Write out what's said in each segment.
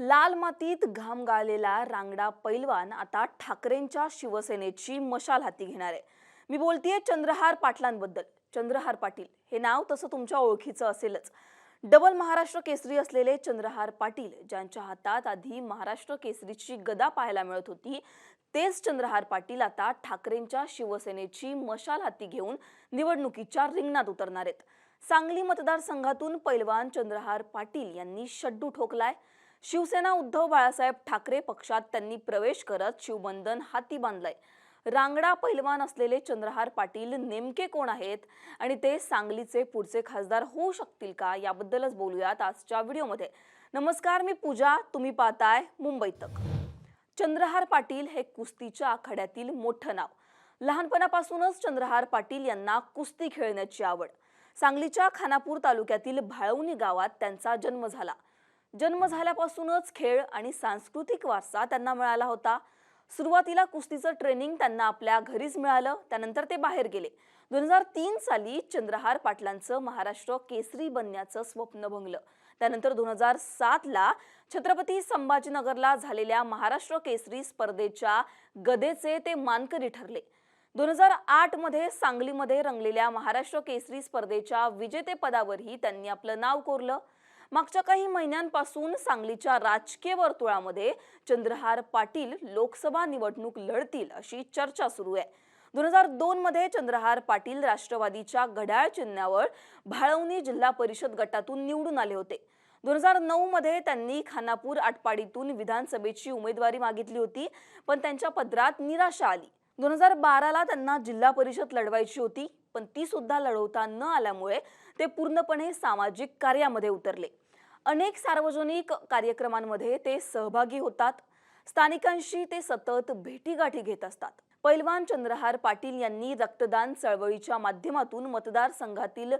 लाल मातीत घाम गाळलेला रांगडा पैलवान आता ठाकरेंच्या शिवसेनेची मशाल हाती घेणार आहे. मी बोलतेय चंद्रहार पाटलांबद्दल. चंद्रहार पाटील हे नाव तसं तुमच्या ओळखीचं असेलच. डबल महाराष्ट्र केसरी असलेले चंद्रहार पाटील ज्यांच्या हातात आधी महाराष्ट्र केसरीची गदा पाहायला मिळत होती तेच चंद्रहार पाटील आता ठाकरेंच्या शिवसेनेची मशाल हाती घेऊन निवडणुकीच्या रिंगणात उतरणार आहेत. सांगली मतदारसंघातून पैलवान चंद्रहार पाटील यांनी शड्डू ठोकलाय. शिवसेना उद्धव बाळासाहेब ठाकरे पक्षात त्यांनी प्रवेश करत शिवबंधन हाती बांधलंय. रांगडा पैलवान असलेले चंद्रहार पाटील नेमके कोण आहेत आणि ते सांगलीचे पुढचे खासदार होऊ शकतील का याबद्दलच बोलूयात आजच्या व्हिडिओमध्ये. नमस्कार मी पूजा तुम्ही पाहताय मुंबई तक. चंद्रहार पाटील हे कुस्तीच्या आखाड्यातील मोठं नाव. लहानपणापासूनच चंद्रहार पाटील यांना कुस्ती खेळण्याची आवड. सांगलीच्या खानापूर तालुक्यातील भाळवणी गावात त्यांचा जन्म झाला. जन्म झाल्यापासूनच खेळ आणि सांस्कृतिक वारसा त्यांना मिळाला होता. सुरुवातीला कुस्तीचं ट्रेनिंग त्यांना आपल्या घरीच मिळालं. त्यानंतर ते बाहेर गेले. दोन हजार तीन साली चंद्रहार पाटलांचं महाराष्ट्र केसरी बनण्याचं स्वप्न भंगलं. त्यानंतर दोन हजार सातला छत्रपती संभाजीनगरला झालेल्या महाराष्ट्र केसरी स्पर्धेच्या गदेचे ते मानकरी ठरले. दोन हजार आठमध्ये सांगलीमध्ये रंगलेल्या महाराष्ट्र केसरी स्पर्धेच्या विजेतेपदावरही त्यांनी आपलं नाव कोरलं. मागच्या काही महिन्यांपासून सांगलीच्या राजकीय वर्तुळामध्ये चंद्रहार पाटील लोकसभा निवडणूक लढतील अशी चर्चा सुरू आहे. दोन हजार दोन मध्ये चंद्रहार पाटील राष्ट्रवादीच्या घड्याळ चिन्हावर भाळवणी जिल्हा परिषद गटातून निवडून आले होते. दोन हजार नऊ मध्ये त्यांनी खानापूर आटपाडीतून विधानसभेची उमेदवारी मागितली होती पण त्यांच्या पदरात निराशा आली. दोन हजार बाराला त्यांना जिल्हा परिषद लढवायची होती पण ती सुद्धा लढवता न आल्यामुळे ते पूर्णपणे सामाजिक कार्यामध्ये उतरले. अनेक सार्वजनिक कार्यक्रमांमध्ये ते सहभागी होतात. स्थानिकांशी ते सतत भेटीगाठी घेत असतात. पैलवान चंद्रहार पाटील यांनी रक्तदान चळवळीच्या माध्यमातून मतदारसंघातील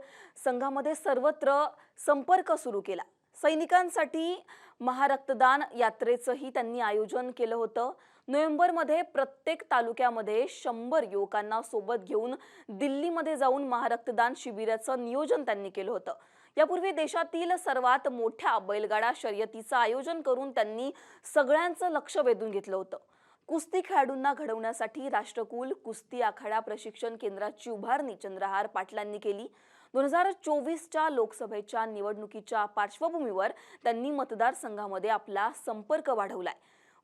संघामध्ये सर्वत्र संपर्क सुरू केला. सैनिकांसाठी महारक्तदान यात्रेचंही त्यांनी आयोजन केलं होतं. नोव्हेंबरमध्ये प्रत्येक तालुक्यामध्ये शंभर युवकांना सोबत घेऊन दिल्लीमध्ये जाऊन महारक्तदान शिबिराचं नियोजन त्यांनी केलं होतं. यापूर्वी देशातील सर्वात मोठ्या बैलगाडा शर्यतीचं आयोजन करून त्यांनी सगळ्यांचं लक्ष वेधून घेतलं होतं. कुस्ती खेळाडूंना घडवण्यासाठी राष्ट्रकुल कुस्ती आखाडा प्रशिक्षण केंद्राची उभारणी चंद्रहार पाटलांनी केली. दोन हजार चोवीसच्या लोकसभेच्या निवडणुकीच्या पार्श्वभूमीवर त्यांनी मतदारसंघामध्ये आपला संपर्क वाढवलाय.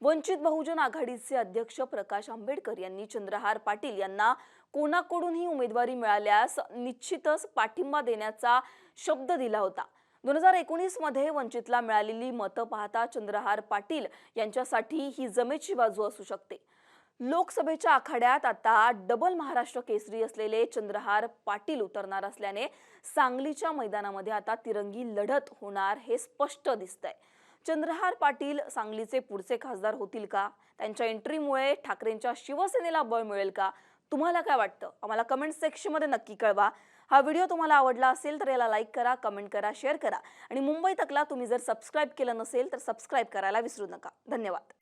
वंचित बहुजन आघाडीचे अध्यक्ष प्रकाश आंबेडकर यांनी चंद्रहार पाटील यांना कोणाकडूनही उमेदवारी मिळाल्यास निश्चितच पाठिंबा देण्याचा शब्द दिला होता. दोन हजार एकोणीसमध्ये वंचितला मिळालेली मतं पाहता चंद्रहार पाटील यांच्यासाठी ही जमेची बाजू असू शकते. लोकसभेच्या आखाड्यात आता डबल महाराष्ट्र केसरी असलेले चंद्रहार पाटील उतरणार असल्याने सांगलीच्या मैदानामध्ये आता तिरंगी लढत होणार हे स्पष्ट दिसतंय. चंद्रहार पाटील सांगलीचे पुढचे खासदार होतील का? त्यांच्या एंट्रीमुळे ठाकरेंच्या शिवसेनेला बळ मिळेल का? तुम्हाला काय वाटतं? आम्हाला कमेंट सेक्शनमध्ये नक्की कळवा. हा व्हिडिओ तुम्हाला आवडला असेल तर याला लाईक करा कमेंट करा शेअर करा. आणि मुंबई तकला तुम्ही जर सबस्क्राईब केलं नसेल तर सबस्क्राईब करायला विसरू नका. धन्यवाद.